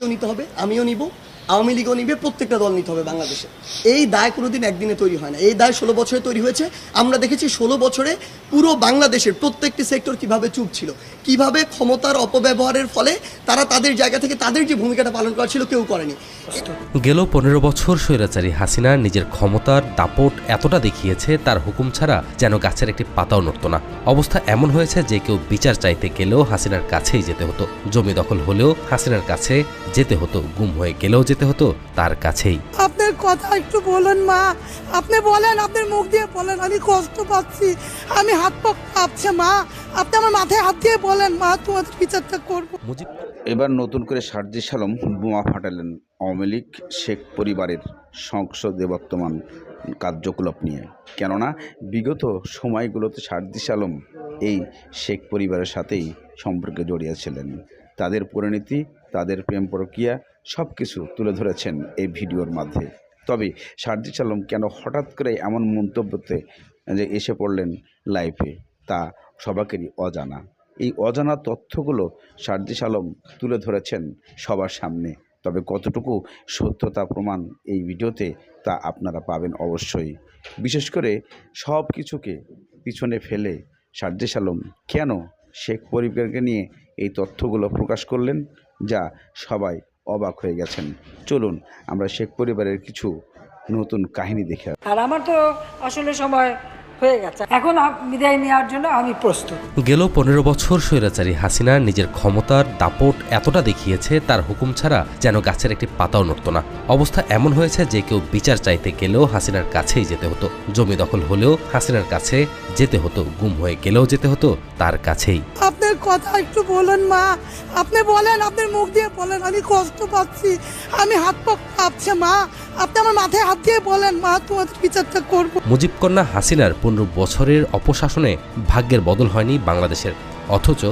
নিতে হবে আমিও নিব। আওয়ামী লীগও নিবে, প্রত্যেকটা দল নিতে হবে বাংলাদেশে। এই দায় কোনোদিন একদিনে তৈরি হয় না। এই দায় ষোলো বছরে তৈরি হয়েছে। আমরা দেখেছি ষোলো বছরে পুরো বাংলাদেশের প্রত্যেকটি সেক্টর কীভাবে চুপ ছিল, কীভাবে ক্ষমতার অপব্যবহারের ফলে তারা তাদের জায়গা থেকে তাদের যে ভূমিকাটা পালন করা ছিল কেউ করেনি। গেল পনেরো বছর স্বৈরাচারী হাসিনা নিজের ক্ষমতার দাপট এতটা দেখিয়েছে, তার হুকুম ছাড়া যেন গাছের একটি পাতাও নড়ত না। অবস্থা এমন হয়েছে যে কেউ বিচার চাইতে গেলেও হাসিনার কাছেই যেতে হতো। জমি দখল হলেও হাসিনার কাছে যেতে হতো, গুম হয়ে গেলেও যেতে হতো তার কাছেই। আপনার কথা একটু বলুন মা। আপনি বলেন আপনার মুখ দিয়ে বলেন আমি কষ্ট পাচ্ছি। আমি হাত পা কাঁপছে মা। আপনি আমার মাথায় হাত দিয়ে বলেন মা তোমাদের বিচারটা করব। এবার নতুন করে সার্জি সালম বোমা ফাটালেন আওয়ামী লীগ শেখ পরিবারের সংসদে বর্তমান কার্যকলাপ নিয়ে। কেননা বিগত সময়গুলোতে সার্জি আলম এই শেখ পরিবারের সাথেই সম্পর্কে জড়িয়েছিলেন তাদের পরিণতি, তাদের প্রেম প্রক্রিয়া সব কিছু তুলে ধরেছেন এই ভিডিওর মাধ্যমে। তবে সার্জি সালম কেন হঠাৎ করে এমন মন্তব্যতে যে এসে পড়লেন লাইফে, তা সবাকেরই অজানা। এই অজানা তথ্যগুলো সার্জিস আলম তুলে ধরেছেন সবার সামনে। তবে কতটুকু সত্যতা প্রমাণ এই ভিডিওতে তা আপনারা পাবেন অবশ্যই। বিশেষ করে সব কিছুকে পিছনে ফেলে সার্জিস আলম কেন শেখ পরিবারকে নিয়ে এই তথ্যগুলো প্রকাশ করলেন যা সবাই অবাক হয়ে গেছেন। চলুন আমরা শেখ পরিবারের কিছু নতুন কাহিনী দেখে আর আমার তো আসলে সময় হয়ে গেছে। এখন বিদায় নেওয়ার জন্য আমি প্রস্তুত। গেল পনেরো বছর স্বৈরাচারী হাসিনা নিজের ক্ষমতার দাপট এতটা দেখিয়েছে তার হুকুম ছাড়া যেন গাছের একটি পাতাও নড়ত না। অবস্থা এমন হয়েছে যে কেউ বিচার চাইতে গেলেও হাসিনার কাছেই যেতে হতো। জমি দখল হলেও হাসিনার কাছে যেতে হতো গুম হয়ে গেলেও যেতে হতো তার কাছেই। আপনার কথা একটু বলুন মা। আপনি বলেন আপনার মুখ দিয়ে বলেন আমি কষ্ট পাচ্ছি। আমি হাত পা কাঁপছে মা আপনি আমার মাথায় হাত দিয়ে বলেন মা তোমাদের বিচারটা করব। মুজিব কন্যা হাসিনার পনেরো বছরের অপশাসনে ভাগ্যের বদল হয়নি বাংলাদেশের অথচ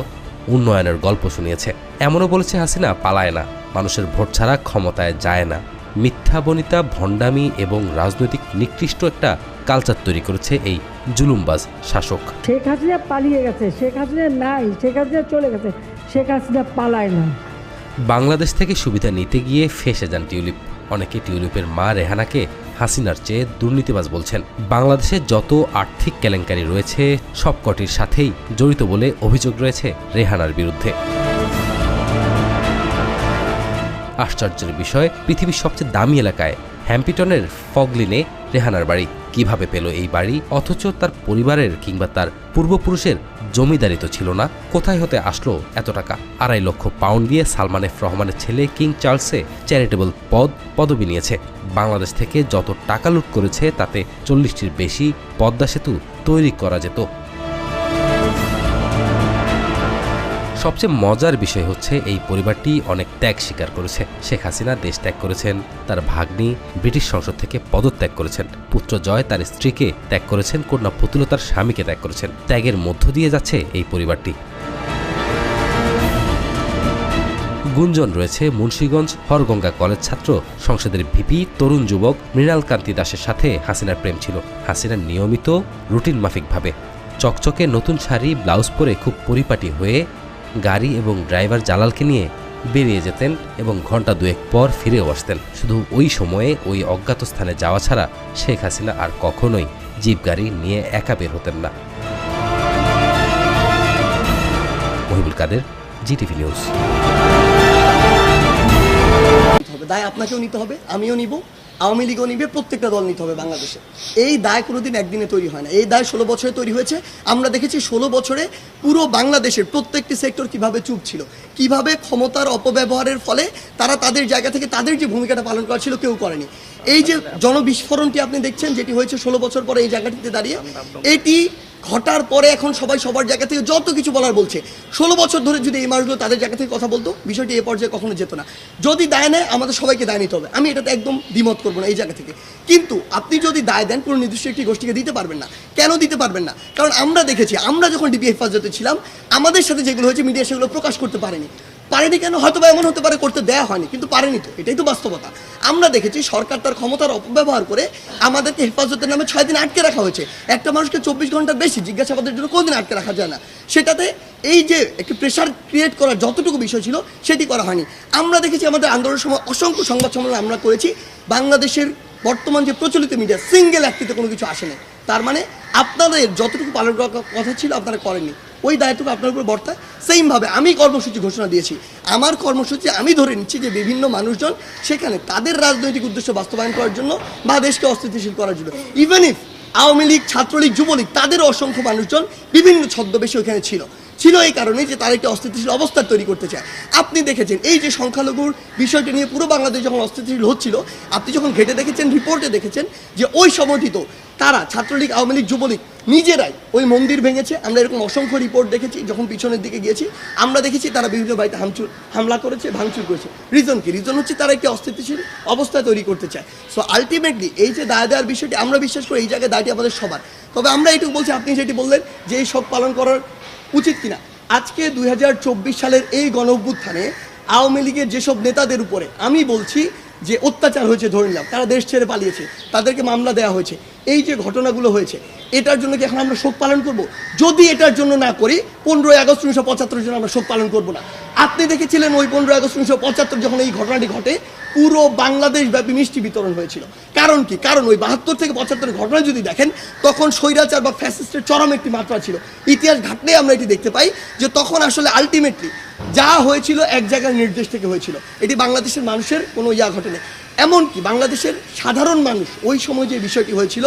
উন্নয়নের গল্প শুনিয়েছে। এমনও বলেছে হাসিনা পালায় না মানুষের ভোট ছাড়া ক্ষমতায় যায় না। মিথ্যা বনিতা ভণ্ডামি এবং রাজনৈতিক নিকৃষ্ট একটা কালচার তৈরি করেছে এই জুলুমবাজ শাসক। শেখ হাসিনা পালিয়ে গেছে শেখ হাসিনা নাই শেখ হাসিনা চলে গেছে শেখ হাসিনা পালায় না। বাংলাদেশ থেকে সুবিধা নিতে গিয়ে ফেসে যান টিউলিপ। অনেকে টিউলিপের মা রেহানাকে হাসিনার চেয়ে দুর্নীতিবাজ বলছেন। বাংলাদেশে যত আর্থিক কেলেঙ্কারি রয়েছে, সবকটির সাথেই জড়িত বলে অভিযোগ রয়েছে রেহানার বিরুদ্ধে। আশ্চর্যের বিষয়, পৃথিবীর সবচেয়ে দামি এলাকায় হ্যাম্পিটনের ফগলিনে রেহানার বাড়ি। কীভাবে পেল এই বাড়ি? অথচ তার পরিবারের কিংবা তার পূর্বপুরুষের জমিদারি তো ছিল না। কোথায় হতে আসলো এত টাকা? আড়াই লক্ষ পাউন্ড দিয়ে সালমান এফ রহমানের ছেলে কিং চার্লসে চ্যারিটেবল পদ, পদবি নিয়েছে। বাংলাদেশ থেকে যত টাকা লুট করেছে, তাতে চল্লিশটির বেশি পদ্মা সেতু তৈরি করা যেত। সবচেয়ে মজার বিষয় হচ্ছে এই পরিবারটি অনেক ত্যাগ স্বীকার করেছে। শেখ হাসিনা দেশ ত্যাগ করেছেন, তার ভাগ্নি ব্রিটিশ সংসদ থেকে পদত্যাগ করেছেন, পুত্র জয় তার স্ত্রীকে ত্যাগ করেছেন, কন্যা পুতুল তার স্বামীকে ত্যাগ করেছেন। ত্যাগের মধ্য দিয়ে যাচ্ছে এই পরিবারটি। গুঞ্জন রয়েছে মুন্সীগঞ্জ হরগঙ্গা কলেজ ছাত্র সংসদের ভিপি তরুণ যুবক মৃণাল কান্তি দাসের সাথে হাসিনার প্রেম ছিল। হাসিনার নিয়মিত রুটিন মাফিকভাবে চকচকে নতুন শাড়ি, ব্লাউজ পরে খুব পরিপাটি হয়ে গাড়ি এবং ড্রাইভার জালালকে নিয়ে বেরিয়ে যেতেন এবং ঘণ্টা দুয়েক পর ফিরেও আসতেন। শুধু ওই সময়ে ওই অজ্ঞাত স্থানে যাওয়া ছাড়া শেখ হাসিনা আর কখনোই জিপ গাড়ি নিয়ে একা বের হতেন না। Mohibul Kader, GTV news. দায় আপনাকেও নিতে হবে, আমিও নিব। আওয়ামী লীগও নিবে, প্রত্যেকটা দল নিতে হবে বাংলাদেশে। এই দায় কোনোদিন একদিনে তৈরি হয় না। এই দায় ষোলো বছরে তৈরি হয়েছে। আমরা দেখেছি ষোলো বছরে পুরো বাংলাদেশের প্রত্যেকটি সেক্টর কীভাবে চুপ ছিল, কীভাবে ক্ষমতার অপব্যবহারের ফলে তারা তাদের জায়গা থেকে তাদের যে ভূমিকাটা পালন করা ছিল কেউ করেনি। এই যে জনবিস্ফোরণটি আপনি দেখছেন, যেটি হয়েছে ষোলো বছর পরে এই জায়গাটিতে দাঁড়িয়ে, এটি ঘটার পরে এখন সবাই সবার জায়গা থেকে যত কিছু বলার বলছে। ষোলো বছর ধরে যদি এই মানুষগুলো তাদের জায়গা থেকে কথা বলতো, বিষয়টি এ পর্যায়ে কখনো যেত না। যদি দায় নেয়, আমাদের সবাইকে দায় নিতে হবে। আমি এটাতে একদম দ্বিমত করব না এই জায়গা থেকে। কিন্তু আপনি যদি দায় দেন, কোনো নির্দিষ্ট একটি গোষ্ঠীকে দিতে পারবেন না। কেন দিতে পারবেন না? কারণ আমরা দেখেছি, আমরা যখন ডিবি হেফাজতে ছিলাম, আমাদের সাথে যেগুলো হয়েছে মিডিয়া সেগুলো প্রকাশ করতে পারেনি। পারেনি কেন? হয়তো বা এমন হতে পারে, করতে দেয়া হয়নি, কিন্তু পারেনি তো। এটাই তো বাস্তবতা। আমরা দেখেছি সরকার তার ক্ষমতার অপব্যবহার করে আমাদেরকে হেফাজতের নামে ছয় দিন আটকে রাখা হয়েছে। একটা মানুষকে চব্বিশ ঘণ্টার বেশি জিজ্ঞাসাবাদের জন্য কোনদিন আটকে রাখা যায় না? সেটাতে এই যে একটি প্রেশার ক্রিয়েট করার যতটুকু বিষয় ছিল, সেটি করা হয়নি। আমরা দেখেছি আমাদের আন্দোলনের সময় অসংখ্য সংবাদ সম্মেলন আমরা করেছি। বাংলাদেশের বর্তমান যে প্রচলিত মিডিয়া সিঙ্গেল একটিতে কোনো কিছু আসে না তার মানে আপনাদের যতটুকু পালন করার কথা ছিল, আপনারা করেননি। ওই দায়িত্বটা আপনার উপর বর্তায়। সেইমভাবে আমি কর্মসূচি ঘোষণা দিয়েছি। আমার কর্মসূচি আমি ধরে নিচ্ছি যে বিভিন্ন মানুষজন সেখানে তাদের রাজনৈতিক উদ্দেশ্য বাস্তবায়ন করার জন্য বা দেশকে অস্থিতিশীল করার জন্য। ইভেন ইফ আওয়ামী লীগ, ছাত্রলীগ, যুবলীগ, তাদের অসংখ্য মানুষজন বিভিন্ন ছদ্মবেশে ওখানে ছিল। ছিল এই কারণে যে তারা একটি অস্থিতিশীল অবস্থা তৈরি করতে চায়। আপনি দেখেছেন, এই যে সংখ্যালঘুর বিষয়টি নিয়ে পুরো বাংলাদেশ যখন অস্থিতিশীল হচ্ছিল, আপনি যখন ঘেটে দেখেছেন, রিপোর্টে দেখেছেন যে ওই সমর্থিত তারা, ছাত্রলীগ, আওয়ামী লীগ, যুবলীগ নিজেরাই ওই মন্দির ভেঙেছে। আমরা এরকম অসংখ্য রিপোর্ট দেখেছি, যখন পিছনের দিকে গিয়েছি, আমরা দেখেছি তারা বিভিন্ন বাড়িতে হামচুর, হামলা করেছে, ভাঙচুর করেছে। রিজন কি? রিজন হচ্ছে তারা একটি অস্থিতিশীল অবস্থা তৈরি করতে চায়। সো আলটিমেটলি এই যে দায় দেওয়ার বিষয়টি, আমরা বিশ্বাস করি এই জায়গায় দায়টি আমাদের সবার। তবে আমরা এটুকু বলছি, আপনি যেটি বললেন যে এই সব পালন করার উচিত কিনা? আজকে দুই হাজার চব্বিশ সালের এই গণ অভ্যুত্থানে আওয়ামী লীগের যেসব নেতাদের উপরে আমি বলছি যে অত্যাচার হয়েছে, ধরে নিলাম, তারা দেশ ছেড়ে পালিয়েছে, তাদেরকে মামলা দেওয়া হয়েছে এই যে ঘটনাগুলো হয়েছে, এটার জন্য কি এখন আমরা শোক পালন করব? যদি এটার জন্য না করি, পনেরোই আগস্ট উনিশশো পঁচাত্তরের জন্য আমরা শোক পালন করব না। আপনি দেখেছিলেন ওই পনেরোই আগস্ট উনিশশো পঁচাত্তর যখন এই ঘটনাটি ঘটে, পুরো বাংলাদেশ ব্যাপী মিষ্টি বিতরণ হয়েছিল। কারণ কি? কারণ ওই বাহাত্তর থেকে পঁচাত্তরের ঘটনা যদি দেখেন, তখন স্বৈরাচার বা ফ্যাসিস্টের চরম একটি মাত্রা ছিল। ইতিহাস ঘাটলে আমরা এটি দেখতে পাই যে তখন আসলে আলটিমেটলি যা হয়েছিল এক জায়গার নির্দেশ থেকে হয়েছিল। এটি বাংলাদেশের মানুষের কোনো ইয়া ঘটেনি। এমনকি বাংলাদেশের সাধারণ মানুষ, ওই সময় যে বিষয়টি হয়েছিল,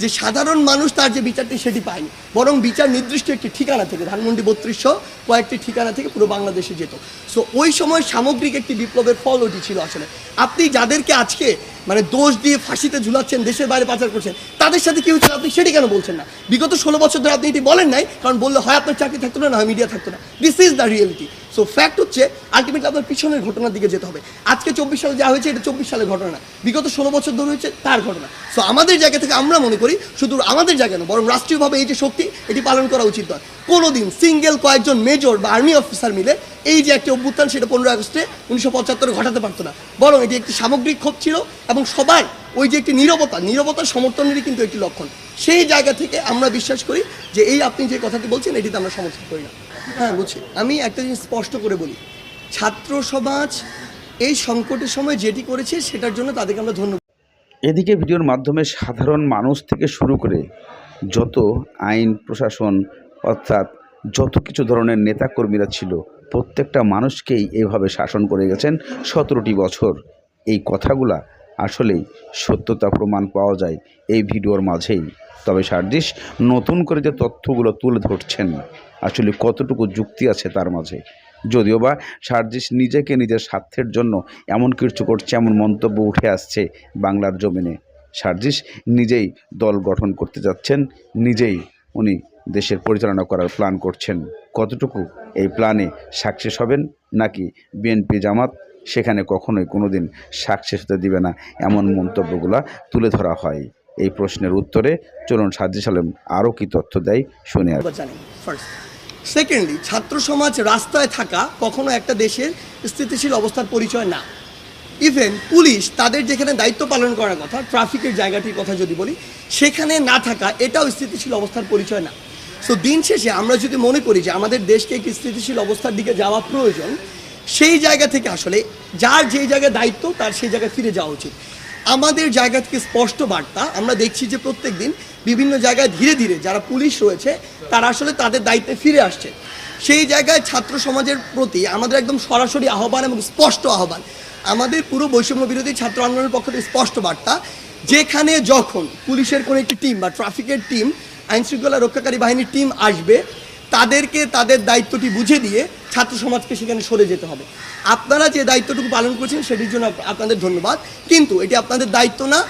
যে সাধারণ মানুষ তার যে বিচারটি সেটি পায়নি। বরং বিচার নির্দিষ্ট একটি ঠিকানা থেকে, ধানমন্ডি বত্রিশশো কয়েকটি ঠিকানা থেকে পুরো বাংলাদেশে যেত। সো ওই সময় সামগ্রিক একটি বিপ্লবের ফল ওটি ছিল আসলে। আপনি যাদেরকে আজকে মানে দোষ দিয়ে ফাঁসিতে ঝুলাচ্ছেন, দেশের বাইরে পাচার করছেন, তাদের সাথে কি হচ্ছে আপনি সেটি কেন বলছেন না? বিগত ষোলো বছর ধরে আপনি এটি বলেন নাই, কারণ বললে হয় আপনার চাকরি থাকতো না না হয় মিডিয়া থাকতো না। This is the reality so fact হচ্ছে আলটিমেটলি আপনার পিছনের ঘটনার দিকে যেতে হবে। আজকে চব্বিশ সালে যা হয়েছে, এটা চব্বিশ সালের ঘটনা বিগত ষোলো বছর ধরে হয়েছে তার ঘটনা। সো আমাদের জায়গা থেকে আমরা মনে করি, শুধু আমাদের জায়গা না, বরং রাষ্ট্রীয়ভাবে এই যে শক্তি, এটি পালন করা উচিত নয়। কোনোদিন সিঙ্গেল কয়েকজন মেজর বা আর্মি অফিসার মিলে এই যে একটি অভ্যুত্থান, সেটা পনেরো আগস্টে উনিশশো পঁচাত্তরে ঘটাতে পারতো না। বরং এটি একটি সামগ্রিক ক্ষোভ ছিল এবং সবাই ওই যে একটি নীরবতা, নীরবতার সমর্থনেরই কিন্তু একটি লক্ষণ। সেই জায়গা থেকে আমরা বিশ্বাস করি যে এই আপনি যে কথাটি বলছেন, এটিতে আমরা সমর্থন করি না। হ্যাঁ বুঝছি। আমি একটা জিনিস স্পষ্ট করে বলি। ছাত্র সমাজ এই সংকটের সময় যেটি করেছে সেটার জন্য তাদেরকে আমরা ধন্যবাদ। এদিকে ভিডিওর মাধ্যমে সাধারণ মানুষ থেকে শুরু করে যত আইন, প্রশাসন, অর্থাৎ যত কিছু ধরনের নেতাকর্মীরা ছিল, প্রত্যেকটা মানুষকেই এভাবে শাসন করে গেছেন সতেরোটি বছর। এই কথাগুলা আসলেই সত্যতা প্রমাণ পাওয়া যায় এই ভিডিওর মাঝেই। তবে সার্জিস, নতুন করে যে তথ্যগুলো তুলে ধরছেন, আসলে কতটুকু যুক্তি আছে তার মাঝে? যদিও বা সার্জিস নিজেকে নিজের স্বার্থের জন্য এমন কিছু করছে, এমন মন্তব্য উঠে আসছে বাংলার জমিনে। সার্জিস নিজেই দল গঠন করতে যাচ্ছেন, নিজেই উনি দেশের পরিচালনা করার প্ল্যান করছেন। কতটুকু এই প্ল্যানে সাকসেস হবেন নাকি বিএনপি জামাত সেখানে কখনোই কোনোদিন সাকসেস হতে দিবে না এমন মন্তব্যগুলা তুলে ধরা হয়। এই প্রশ্নের উত্তরে চলুন সার্জিস আলম আরও কি তথ্য দেয় শুনে সেকেন্ডলি ছাত্র সমাজ রাস্তায় থাকা কখনো একটা দেশের স্থিতিশীল অবস্থার পরিচয় না। ইভেন পুলিশ তাদের যেখানে দায়িত্ব পালন করার কথা ট্রাফিকের জায়গাটির কথা যদি বলি, সেখানে না থাকা এটাও স্থিতিশীল অবস্থার পরিচয় না। সো দিন শেষে আমরা যদি মনে করি যে আমাদের দেশকে একটি স্থিতিশীল অবস্থার দিকে যাওয়া প্রয়োজন সেই জায়গা থেকে আসলে যার যেই জায়গায় দায়িত্ব, তার সেই জায়গায় ফিরে যাওয়া উচিত। আমাদের জায়গা থেকে স্পষ্ট বার্তা, আমরা দেখছি যে প্রত্যেক দিন বিভিন্ন জায়গায় ধীরে ধীরে যারা পুলিশ রয়েছে, তারা আসলে তাদের দায়িত্বে ফিরে আসছে। সেই জায়গায় ছাত্র সমাজের প্রতি আমাদের একদম সরাসরি আহ্বান এবং স্পষ্ট আহ্বান। আমাদের পুরো বৈষম্য বিরোধী ছাত্র আন্দোলনের পক্ষ থেকে স্পষ্ট বার্তা, যেখানে যখন পুলিশের কোনো একটি টিম বা ট্রাফিকের টিম, আইনশৃঙ্খলা রক্ষাকারী বাহিনীর টিম আসবে তাদেরকে তাদের দায়িত্বটি বুঝে দিয়ে ছাত্র সমাজকে সেখানে সরে যেতে হবে। আপনারা যে দায়িত্বটুকু পালন করছেন সেটির জন্য আপনাদের ধন্যবাদ। কিন্তু এটি আপনাদের দায়িত্ব না।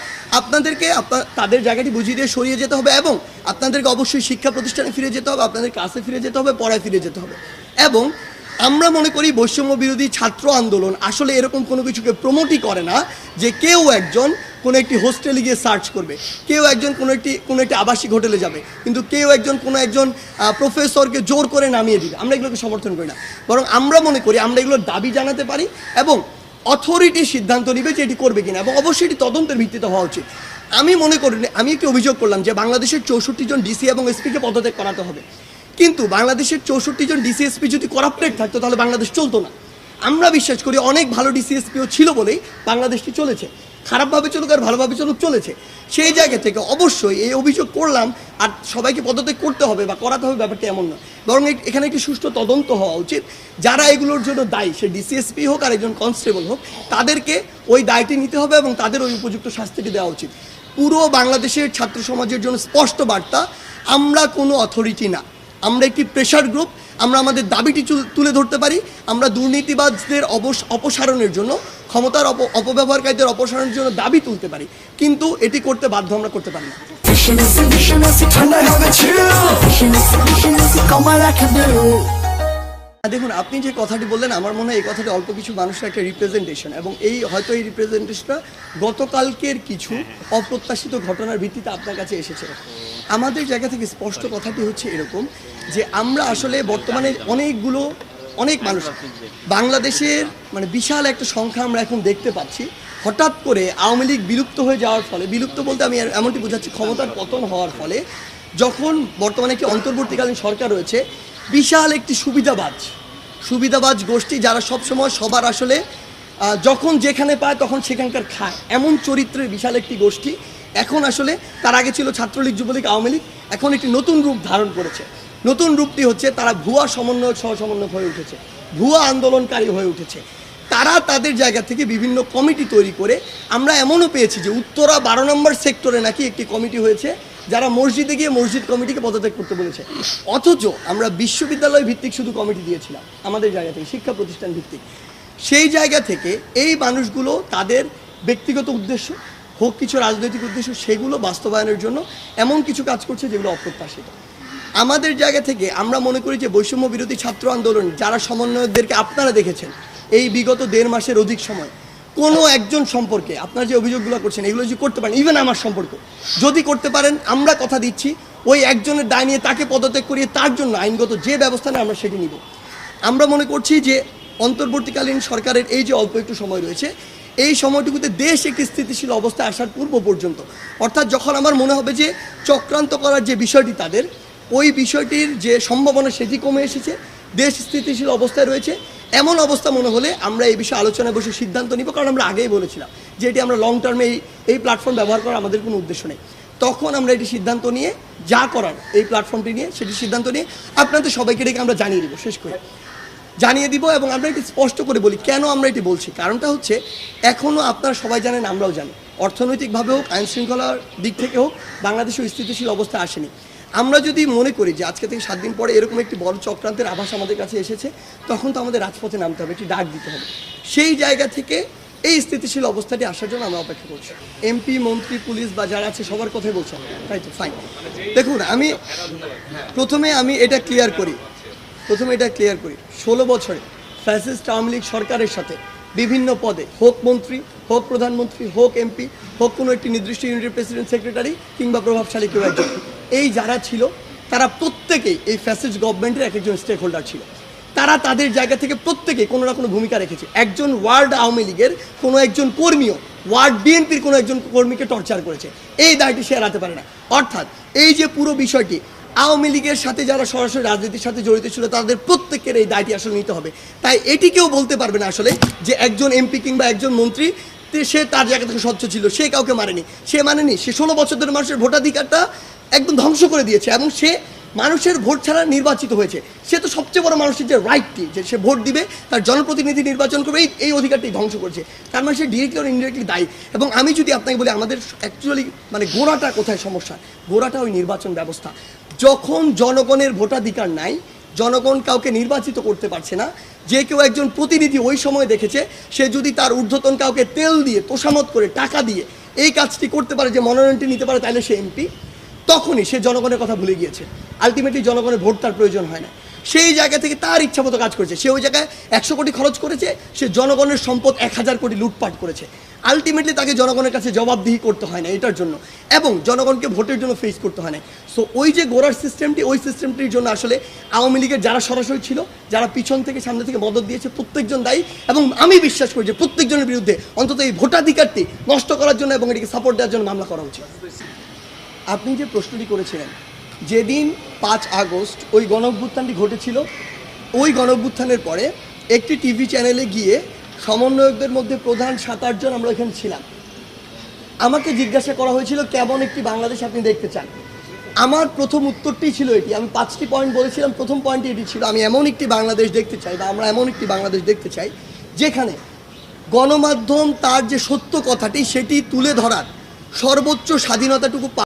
আপনাদেরকে আপনার তাদের জায়গাটি বুঝিয়ে দিয়ে সরিয়ে যেতে হবে এবং আপনাদেরকে অবশ্যই শিক্ষা প্রতিষ্ঠানে ফিরে যেতে হবে, আপনাদের ক্লাসে ফিরে যেতে হবে, পড়ায় ফিরে যেতে হবে। এবং আমরা মনে করি বৈষম্য বিরোধী ছাত্র আন্দোলন আসলে এরকম কোনো কিছুকে প্রমোটই করে না যে কেউ একজন কোনো একটি হোস্টেলে গিয়ে সার্চ করবে, কেউ একজন কোনো একটি কোনো একটি আবাসিক হোটেলে যাবে, কিন্তু কেউ একজন কোনো একজন প্রফেসরকে জোর করে নামিয়ে দিবে। আমরা এগুলোকে সমর্থন করি না। বরং আমরা মনে করি আমরা এগুলোর দাবি জানাতে পারি এবং অথরিটি সিদ্ধান্ত নিবে যে এটি করবে কিনা এবং অবশ্যই এটি তদন্তের ভিত্তিতে হওয়া উচিত। আমি মনে করি, আমি একটি অভিযোগ করলাম যে বাংলাদেশের চৌষট্টি জন ডিসি এবং এসপিকে পদত্যাগ করাতে হবে। কিন্তু বাংলাদেশের চৌষট্টি জন ডিসিএসপি যদি করাপ্টেড থাকতো, তাহলে বাংলাদেশ চলতো না। আমরা বিশ্বাস করি অনেক ভালো ডিসিএসপিও ছিল বলেই বাংলাদেশটি চলেছে। খারাপভাবে চলুক আর ভালোভাবে চলুক, চলেছে। সেই জায়গা থেকে অবশ্যই এই অভিযোগ করলাম আর সবাইকে পদত্যাগ করতে হবে বা করাতে হবে ব্যাপারটা এমন না। বরং এখানে একটি সুষ্ঠু তদন্ত হওয়া উচিত। যারা এগুলোর জন্য দায়ী, সে ডিসিএসপি হোক আর একজন কনস্টেবল হোক, তাদেরকে ওই দায়টি নিতে হবে এবং তাদের ওই উপযুক্ত শাস্তিটি দেওয়া উচিত। পুরো বাংলাদেশের ছাত্র সমাজের জন্য স্পষ্ট বার্তা, আমরা কোনো অথরিটি না। আমরা একটি প্রেশার গ্রুপ আমরা আমাদের দাবিটি তুলে ধরতে পারি। আমরা দুর্নীতিবাজদের অপসারণের জন্য ক্ষমতার অপ- অপব্যবহারকারীদের অপসারণের জন্য দাবি তুলতে পারি। কিন্তু এটি করতে বাধ্য আমরা করতে পারি না। Visionist, visionist, দেখুন আপনি যে কথাটি বললেন আমার মনে হয় এই কথাটি অল্প কিছু মানুষের একটা রিপ্রেজেন্টেশন এবং এই হয়তো এই রিপ্রেজেন্টেশনটা গতকালকের কিছু অপ্রত্যাশিত ঘটনার ভিত্তিতে আপনার কাছে এসেছে। আমাদের জায়গা থেকে স্পষ্ট কথাটি হচ্ছে এরকম যে আমরা আসলে বর্তমানে অনেকগুলো অনেক মানুষ বাংলাদেশের মানে বিশাল একটা সংখ্যা আমরা এখন দেখতে পাচ্ছি। হঠাৎ করে আওয়ামী লীগ বিলুপ্ত হয়ে যাওয়ার ফলে বিলুপ্ত বলতে আমি এমনটি বোঝাচ্ছি ক্ষমতার পতন হওয়ার ফলে যখন বর্তমানে একটি অন্তর্বর্তীকালীন সরকার রয়েছে, বিশাল একটি সুবিধাবাজ সুবিধাবাজ গোষ্ঠী যারা সবসময় সবার আসলে যখন যেখানে পায় তখন সেখানকার খায়। এমন চরিত্রের বিশাল একটি গোষ্ঠী এখন আসলে তার আগে ছিল ছাত্রলীগ, যুবলীগ, আওয়ামী লীগ, এখন একটি নতুন রূপ ধারণ করেছে। নতুন রূপটি হচ্ছে তারা ভুয়া সমন্বয়ক সহ সমন্বয়ক হয়ে উঠেছে, ভুয়া আন্দোলনকারী হয়ে উঠেছে। তারা তাদের জায়গা থেকে বিভিন্ন কমিটি তৈরি করে, আমরা এমনও পেয়েছি যে উত্তরা বারো নম্বর সেক্টরে নাকি একটি কমিটি হয়েছে যারা মসজিদে গিয়ে মসজিদ কমিটিকে পদত্যাগ করতে বলেছে। অথচ আমরা বিশ্ববিদ্যালয় ভিত্তিক শুধু কমিটি দিয়েছিলাম, আমাদের জায়গা থেকে, শিক্ষা প্রতিষ্ঠান ভিত্তিক। সেই জায়গা থেকে এই মানুষগুলো তাদের ব্যক্তিগত উদ্দেশ্য, হোক কিছু রাজনৈতিক উদ্দেশ্য, সেগুলো বাস্তবায়নের জন্য এমন কিছু কাজ করছে যেগুলো অপ্রত্যাশিত। আমাদের জায়গা থেকে আমরা মনে করি যে বৈষম্য বিরোধী ছাত্র আন্দোলন, যারা সমন্বয়কদেরকে আপনারা দেখেছেন, এই বিগত দেড় মাসের অধিক সময় কোনো একজন সম্পর্কে, আপনার যে অভিযোগগুলো করছেন, এগুলো যদি করতে পারেন ইভেন আমার সম্পর্ক, যদি করতে পারেন, আমরা কথা দিচ্ছি, ওই একজনের দায় নিয়ে তাকে পদত্যাগ করিয়ে তার জন্য আইনগত যে ব্যবস্থা নেয়, আমরা সেটি নিব। আমরা মনে করছি যে অন্তর্বর্তীকালীন সরকারের এই যে অল্প একটু সময় রয়েছে, এই সময়টুকুতে দেশ একটি স্থিতিশীল অবস্থায় আসার পূর্ব পর্যন্ত, অর্থাৎ যখন আমার মনে হবে যে চক্রান্ত করার যে বিষয়টি তাদের, ওই বিষয়টির যে সম্ভাবনা সেটি কমে এসেছে দেশ স্থিতিশীল অবস্থায় রয়েছে। এমন অবস্থা মনে হলে আমরা এই বিষয়ে আলোচনায় বসে সিদ্ধান্ত নিব, কারণ আমরা আগেই বলেছিলাম যে এটি আমরা লং টার্মে এই এই প্ল্যাটফর্ম ব্যবহার করার আমাদের কোনো উদ্দেশ্য নেই। তখন আমরা এটি সিদ্ধান্ত নিয়ে যা করার এই প্ল্যাটফর্মটি নিয়ে সেটি সিদ্ধান্ত নিয়ে আপনাদের সবাইকে ডেকে আমরা জানিয়ে দেবো, শেষ করে। জানিয়ে দিব এবং আমরা এটি স্পষ্ট করে বলি, কেন আমরা এটি বলছি? কারণটা হচ্ছে এখনও আপনারা সবাই জানেন, আমরাও জানি। অর্থনৈতিকভাবে হোক, আইনশৃঙ্খলার দিক থেকে হোক বাংলাদেশে স্থিতিশীল অবস্থা আসেনি। আমরা যদি মনে করি যে আজকে থেকে সাত দিন পরে এরকম একটি বড় চক্রান্তের আভাস আমাদের কাছে এসেছে, তখন তো আমাদের রাজপথে নামতে হবে, একটি ডাক দিতে হবে। সেই জায়গা থেকে এই স্থিতিশীল অবস্থাটি আসার জন্য আমরা অপেক্ষা করছি। এমপি মন্ত্রী, পুলিশ বা যারা আছে, সবার কথাই বলছেন তাই তো? ফাইন দেখুন, আমি প্রথমে আমি এটা ক্লিয়ার করি। প্রথমে এটা ক্লিয়ার করি। ষোলো বছরে ফ্যাসিস্ট আওয়ামী লীগ সরকারের সাথে বিভিন্ন পদে, হোক মন্ত্রী, হোক প্রধানমন্ত্রী, হোক এমপি হোক কোনো একটি নির্দিষ্ট ইউনিটের প্রেসিডেন্ট সেক্রেটারি কিংবা প্রভাবশালী কেউ একজন। এই যারা ছিল, তারা প্রত্যেকেই এই ফ্যাসিস্ট গভর্নমেন্টের এক একজন স্টেক হোল্ডার ছিল। তারা তাদের জায়গা থেকে প্রত্যেকে কোনো না কোনো ভূমিকা রেখেছে। একজন ওয়ার্ড আওয়ামী লীগের কোনো একজন কর্মীও ওয়ার্ড বিএনপির কোনো একজন কর্মীকে টর্চার করেছে। এই দায়টি সে এড়াতে পারে না। অর্থাৎ এই যে পুরো বিষয়টি, আওয়ামী লীগের সাথে যারা সরাসরি রাজনীতির সাথে জড়িত ছিল, তাদের প্রত্যেকের এই দায়টি আসলে নিতে হবে। তাই এটি কেউ বলতে পারবে না আসলে যে একজন এমপি কিংবা একজন মন্ত্রী সে তার জায়গা থেকে স্বচ্ছ ছিল, সে কাউকে মারেনি। সে মানেনি, সে ষোলো বছর ধরে মানুষের ভোটাধিকারটা একদম ধ্বংস করে দিয়েছে এবং সে মানুষের ভোট ছাড়া নির্বাচিত হয়েছে। সে তো সবচেয়ে বড় মানুষের যে রাইটটি যে সে ভোট দিবে, তার জনপ্রতিনিধি নির্বাচন করবে, এই এই অধিকারটি ধ্বংস করছে। তার মানে সে ডিরেক্টলি ইনডিরেক্টলি দায়ী। এবং আমি যদি আপনাকে বলি, আমাদের অ্যাকচুয়ালি মানে গোড়াটা কোথায় সমস্যা? গোড়াটা ওই নির্বাচন ব্যবস্থা। যখন জনগণের ভোটাধিকার নাই, জনগণ কাউকে নির্বাচিত করতে পারছে না, যে কেউ একজন প্রতিনিধি ওই সময় দেখেছে, সে যদি তার ঊর্ধ্বতন কাউকে তেল দিয়ে তোষামত করে টাকা দিয়ে এই কাজটি করতে পারে, যে মনোনয়নটি নিতে পারে, তাহলে সে এমপি। তখনই সে জনগণের কথা ভুলে গিয়েছে। আলটিমেটলি জনগণের ভোট তার প্রয়োজন হয় না সেই জায়গা থেকে তার ইচ্ছা মতো কাজ করেছে। সে ওই জায়গায় একশো কোটি খরচ করেছে, সে জনগণের সম্পদ এক হাজার কোটি লুটপাট করেছে। আলটিমেটলি তাকে জনগণের কাছে জবাবদিহি করতে হয় না এটার জন্য। এবং জনগণকে ভোটের জন্য ফেস করতে হয় না সো ওই যে গোড়ার সিস্টেমটি ওই সিস্টেমটির জন্য আসলে আওয়ামী লীগের যারা সরাসরি ছিল, যারা পিছন থেকে সামনে থেকে মদত দিয়েছে, প্রত্যেকজন দায়ী। এবং আমি বিশ্বাস করি যে প্রত্যেকজনের বিরুদ্ধে অন্তত এই ভোটাধিকারটি নষ্ট করার জন্য এবং এটিকে সাপোর্ট দেওয়ার জন্য মামলা করা উচিত। আপনি যে প্রশ্নটি করেছিলেন, যেদিন পাঁচ আগস্ট ওই গণঅভ্যুত্থানটি ঘটেছিল, ওই গণঅভ্যুত্থানের পরে একটি টিভি চ্যানেলে গিয়ে সমন্বয়কদের মধ্যে প্রধান সাত আটজন আমরা এখানে ছিলাম। আমাকে জিজ্ঞাসা করা হয়েছিল, কেমন একটি বাংলাদেশ আপনি দেখতে চান? আমার প্রথম উত্তরটি ছিল এটি। আমি পাঁচটি পয়েন্ট বলেছিলাম, প্রথম পয়েন্টটি এটি ছিল, আমি এমন একটি বাংলাদেশ দেখতে চাই বা আমরা এমন একটি বাংলাদেশ দেখতে চাই, যেখানে গণমাধ্যম তার যে সত্য কথাটি, সেটি তুলে ধরার সর্বোচ্চ স্বাধীনতাটুকু